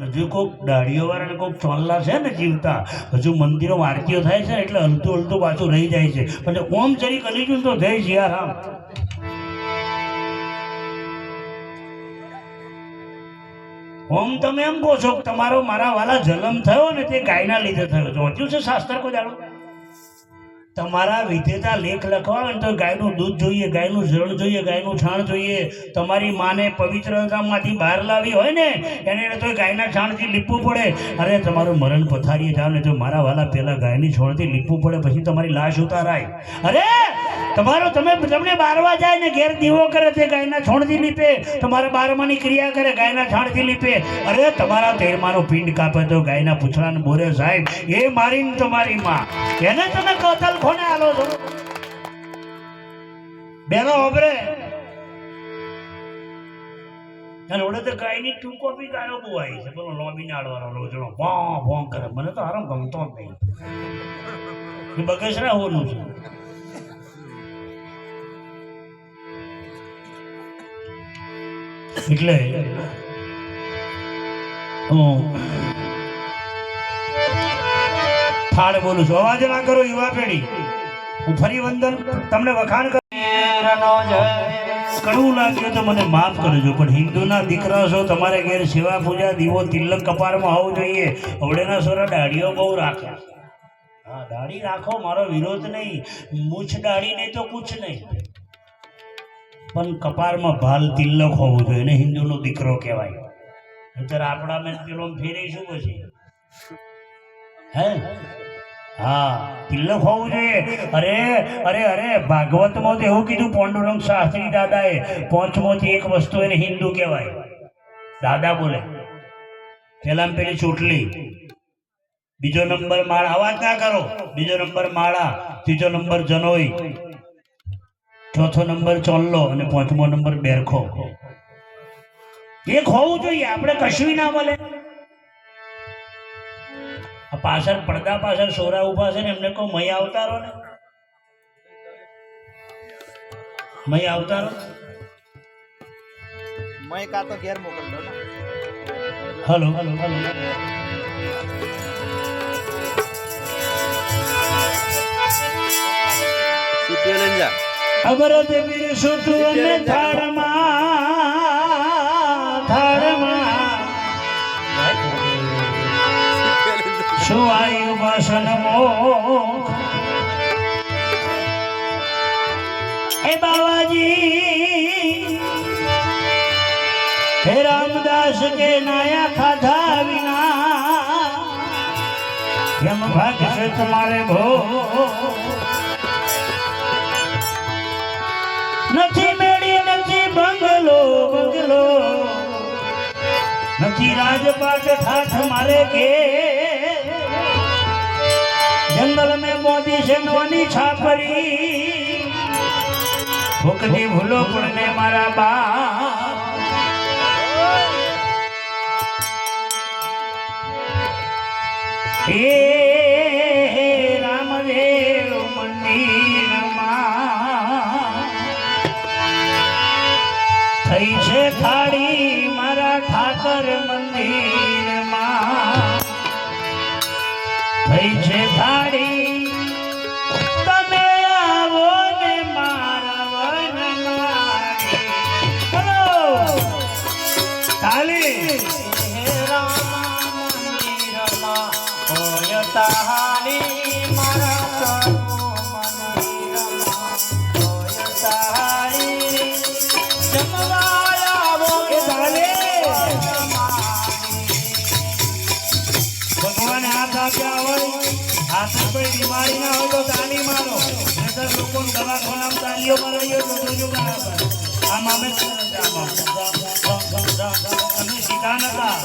હજુ કોઈક દાઢીઓ વાળા કોઈક ચોલ્લા છે ને જીવતા, હજુ મંદિરો આરતીઓ થાય છે એટલે હલતું હલતું પાછું રહી જાય છે. પણ ઓમ જરી દઉં તો જય સિયારામ ઓમ તમે એમ કહો છો તમારો મારા વાલા જન્મ થયો ને તે ગાયના લીધે થયો. છે વાંચ્યું છે શાસ્ત્ર કોઈ દાડો? તમારા વિધેતા લેખ લખવા હોય તો ગાયનું દૂધ જોઈએ, ગાયનું ઝરણ જોઈએ, ગાયનું છાણ જોઈએ. તમારી માને પવિત્રતામાંથી બહાર લાવી હોય ને, એને તો ગાયના છાણથી લીપવું પડે. અરે, તમારું મરણ પથારીએ જાવ ને તો મારા વાલા પહેલાં ગાયની છોડથી લીપવું પડે, પછી તમારી લાશ ઉતારાય. અરે તમારો તમે તમને બારવા જાય ને ઘેર દીવો કરે તે ગાયના છોણથી લીપે. તમારા બારમાની ક્રિયા કરે, ગાયના છાણથી લીપે. અરે, તમારા તેરમાનો પિંડ કાપે તો ગાયના પૂછડાને બોરે સાહેબ. એ મારીને તમારી માં. એને તમે કતલ ખોને આલો છો. બેનો ઓબરે અને ઓડે તો ગાયની ટૂંકો બી ગાયો બહુ આવી છે. બોલો લોબી આડવાનો રોજનો ભોં ભોં કરે. મને તો આરામ ગમતો જ નહીં. બગસરા હોવાનું છે. એટલે હું થાળ બોલું છું. અવાજ ના કરો યુવા પેઢી. હું ફરી વંદન તમને વખાણ કડવું લાગ્યું તો મને માફ કરજો પણ હિન્દુના દીકરા છો તમારે ઘેર સેવા પૂજા દીવો તિલક કપારમાં હોવું જોઈએ. અવડેના સોરા દાઢીઓ બહુ રાખે. હા દાઢી રાખો મારો વિરોધ નહીં. મૂછ દાઢી નહીં તો કુછ નહીં. પણ કપાળમાં ભાલ તિલક હોવું જોઈએ એને હિન્દુનો દીકરો કહેવાય. નહીતર આપણા મેં પેલો ફેરીશું પછી? હે? હા, તિલક હોવું જોઈએ. અરે અરે અરે, ભાગવતમાં તો એવું કીધું પોંડુરંગ શાસ્ત્રી દાદાએ, પાંચમોથી એક વસ્તુ એને હિન્દુ કહેવાય. દાદા બોલે પેલામાં પેલી ચોટલી, બીજો નંબર માળા. અવાજ ના કરો. બીજો નંબર માળા, ત્રીજો નંબર જનોઈ. ચોથો નંબર ચોલ્લો અને પાંચમો નંબર બેરખો. એક હોવું જોઈએ આપણે કશું ના મળે. પાછળ પડદા પાછળ સોરા ઊભા છે ને એમને કહો મય આવતારો ને. મય આવતારો મય કા તો ઘેર મોકલજો ને. હલો. હલો હલો લઈને જા અમરત વીર સુતુ અને થાળમાં થાળમાં સુવાયુ વાસન મોખ એ બાવાજી હે રામદાસ કે નાયા ખાધા વિના એમ ભાગશે તમારે ભો નથી મેળી, નથી બંગલો બંગલો. નથી રાજપાટ ઠાઠ મારે કે. જંગલ મેં મોદી છે નોની છાપરી. ભૂખથી ભૂલો પડને મારા બા થઈ છે ખાડી મારા ઠાકર મંદિરમાં. થઈ છે ખાડી તમે આવો ને મારા મંદિરમાં હોય તાળી મારા પ્રભુ મંદિરમાં. બીમારી ના હોય તો તાલી મારો. નહીતર લોકો દવાખાના તાલીઓ મારી તો જોજો બરાબર આમ અમે અમે સીધા નતા.